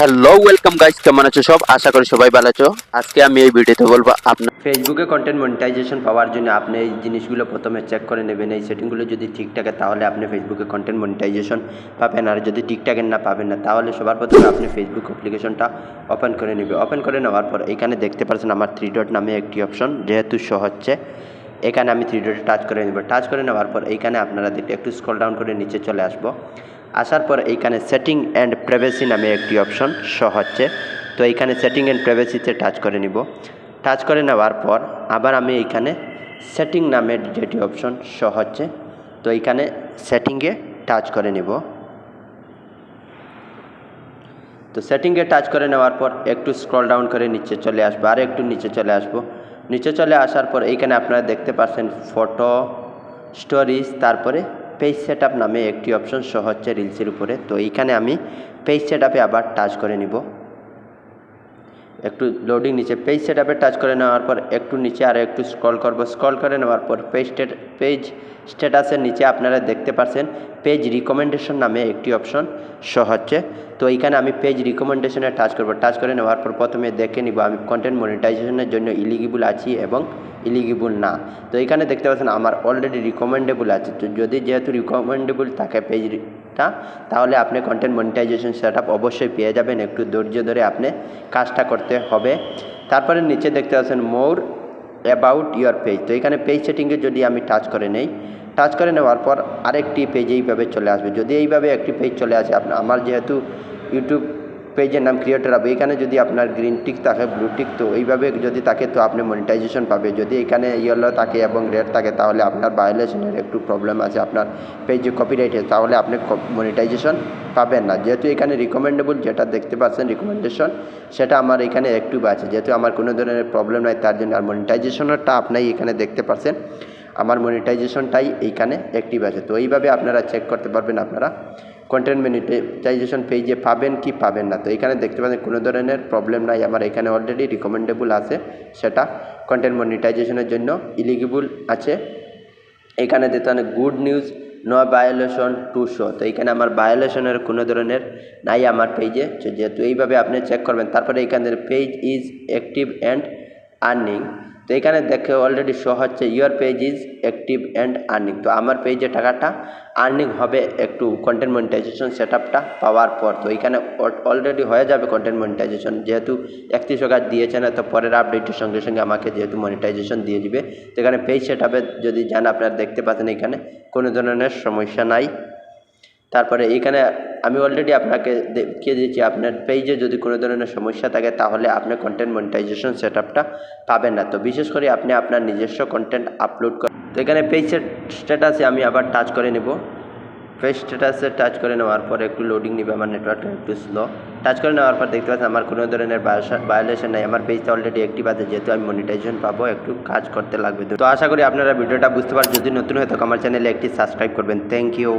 Hello welcome guys কেমন আছো সব? আশা করি সবাই ভালো আছো। আজকে আমি এই ভিডিওতে বলব আপনার ফেসবুকে কন্টেন্ট মনিটাইজেশন পাওয়ার জন্য আপনি এই জিনিসগুলো প্রথমে চেক করে নেবেন। এই সেটিংগুলো যদি ঠিক থাকে তাহলে আপনি ফেসবুকে কন্টেন্ট মনিটাইজেশন পাবেন। আর যদি ঠিক থাকে না পাবেন না, তাহলে সবার প্রথমে আপনি ফেসবুক অ্যাপ্লিকেশনটা ওপেন করে নেবে। ওপেন করে নেওয়ার পর এখানে দেখতে পাচ্ছেন আমার থ্রি ডট নামে একটি অপশন যেহেতু শো হচ্ছে। এখানে আমি থ্রি ডটে টাচ করে নেব। টাচ করে নেওয়ার পর এইখানে আপনারা দেখতে একটু স্ক্রল ডাউন করে নিচে চলে আসব। আসার পর এইখানে সেটিং অ্যান্ড প্রাইভেসি নামে একটি অপশন শো হচ্ছে। তো এইখানে সেটিং অ্যান্ড প্রাইভেসিতে টাচ করে নিব। টাচ করে নেওয়ার পর আবার আমি এইখানে সেটিং নামের যেটি অপশন শো হচ্ছে, তো এইখানে সেটিংয়ে টাচ করে নিব। তো সেটিংয়ে টাচ করে নেওয়ার পর একটু স্ক্রল ডাউন করে নিচে চলে আসব, আর একটু নিচে চলে আসব। নিচে চলে আসার পর এইখানে আপনারা দেখতে পাচ্ছেন ফটো স্টোরিজ তারপরে পেজ সেট নামে একটি অপশন শো হচ্ছে রিলসের উপরে। তো এইখানে আমি পেজ সেট আবার টাচ করে নিব। একটু লোডিং নিচে। পেজ সেট টাচ করে নেওয়ার পর একটু নিচে আর একটু স্ক্রল করব। স্ক্রল করে নেওয়ার পর পেজ পেজ স্ট্যাটাসের নিচে আপনারা দেখতে পাচ্ছেন পেজ রিকমেন্ডেশন নামে একটি অপশন শো হচ্ছে। তো এইখানে আমি পেজ রিকমেন্ডেশনে টাচ করব। টাচ করে নেওয়ার পর প্রথমে দেখে নিব আমি কন্টেন্ট মনিটাইজেশনের জন্য ইলিগিবল আছি এবং ইলিগিবল না। তো এইখানে দেখতে পাচ্ছেন আমার অলরেডি রিকমেন্ডেবল আছে। তো যদি যেহেতু রিকমেন্ডেবল থাকে পেজটা তাহলে আপনি কন্টেন্ট মনিটাইজেশন সেট অবশ্যই পেয়ে যাবেন। একটু ধৈর্য ধরে আপনি কাজটা করতে হবে। তারপরে নিচে দেখতে পাচ্ছেন মোর অ্যাবাউট ইয়োর পেজ তো এখানে পেজ সেটিংয়ে যদি আমি টাচ করে নেই টাচ করে নেওয়ার পর আরেকটি পেজ এইভাবে চলে আসবে। যদি এইভাবে একটি পেজ চলে আসে আমার যেহেতু ইউটিউব পেজের নাম ক্রিয়েটার হবে এখানে যদি আপনার গ্রিন টিক থাকে ব্লু টিক তো এইভাবে যদি থাকে তো আপনি মনিটাইজেশন পাবে। যদি এখানে ইয়েলো থাকে এবং রেড থাকে, তাহলে আপনার ভায়োলেশনের একটু প্রবলেম আছে। আপনার পেজে কপিরাইটে তাহলে আপনি মনিটাইজেশন পাবেন না। যেহেতু এখানে রিকমেন্ডেবল যেটা দেখতে পাচ্ছেন রিকমেন্ডেশন সেটা আমার এখানে অ্যাক্টিভ আছে। যেহেতু আমার কোনো ধরনের প্রবলেম নাই, তার জন্য আর মনিটাইজেশনেরটা আপনি এখানে দেখতে পাচ্ছেন। আমার মনিটাইজেশনটাই এইখানে অ্যাক্টিভ আছে। তো এইভাবে আপনারা চেক করতে পারবেন আপনারা। কন্টেন্ট মনিটাইজেশন পেজে পাবেন কি পাবেন না। তো এখানে দেখতে পাচ্ছেন কোনো ধরনের প্রবলেম নাই। আমার এখানে অলরেডি রিকমেন্ডেবল আছে সেটা কন্টেন্ট মনিটাইজেশনের জন্য ইলিগিবল আছে। এখানে দেখতে হবে good news no violation to show তো এখানে আমার ভায়োলেশনের কোনো ধরনের নাই আমার পেজে যেহেতু এইভাবে আপনি চেক করবেন, তারপরে এইখানে page is active and earning তো এখানে দেখে অলরেডি শো হচ্ছে your page is active and earning তো আমার পেজে টাকাটা আর্নিং হবে একটু কন্টেন্ট মনিটাইজেশন সেট আপটা পাওয়ার পর। তো এখানে অলরেডি হয়ে যাবে কন্টেন্ট মনিটাইজেশন যেহেতু একত্রিশ কাজ দিয়েছে না, তো পরের আপডেটের সঙ্গে সঙ্গে আমাকে যেহেতু মনিটাইজেশন দিয়ে দিবে। তো এখানে পেজ সেট আপে যদি যান, আপনারা দেখতে পাচ্ছেন এখানে কোনো ধরনের সমস্যা নাই। তারপরে এখানে আমি অলরেডি আপনাকে দেখিয়ে দিয়েছি, আপনার পেজে যদি কোনো ধরনের সমস্যা থাকে, তাহলে আপনি কন্টেন্ট মনিটাইজেশন সেট আপটা পাবেন না। তো বিশেষ করে আপনি আপনার নিজস্ব কন্টেন্ট আপলোড করেন তো এখানে পেজ স্ট্যাটাসে আমি আবার টাচ করে নেব। পেজ স্ট্যাটাসে টাচ করে নেওয়ার পর একটু লোডিং নেবে, আমার নেটওয়ার্কটা একটু স্লো টাচ করে নেওয়ার পর দেখতে পাচ্ছেন, আমার কোনো ধরনের ভায়োলেশন নেই। আমার পেজটা অলরেডি অ্যাক্টিভ আছে, যেহেতু আমি মনিটাইজেশন পাবো, একটু কাজ করতে লাগবে। তো আশা করি আপনারা ভিডিওটা বুঝতে পারেন যদি নতুন হয়ে থাকে, আমার চ্যানেলে একটি সাবস্ক্রাইব করবেন। Thank you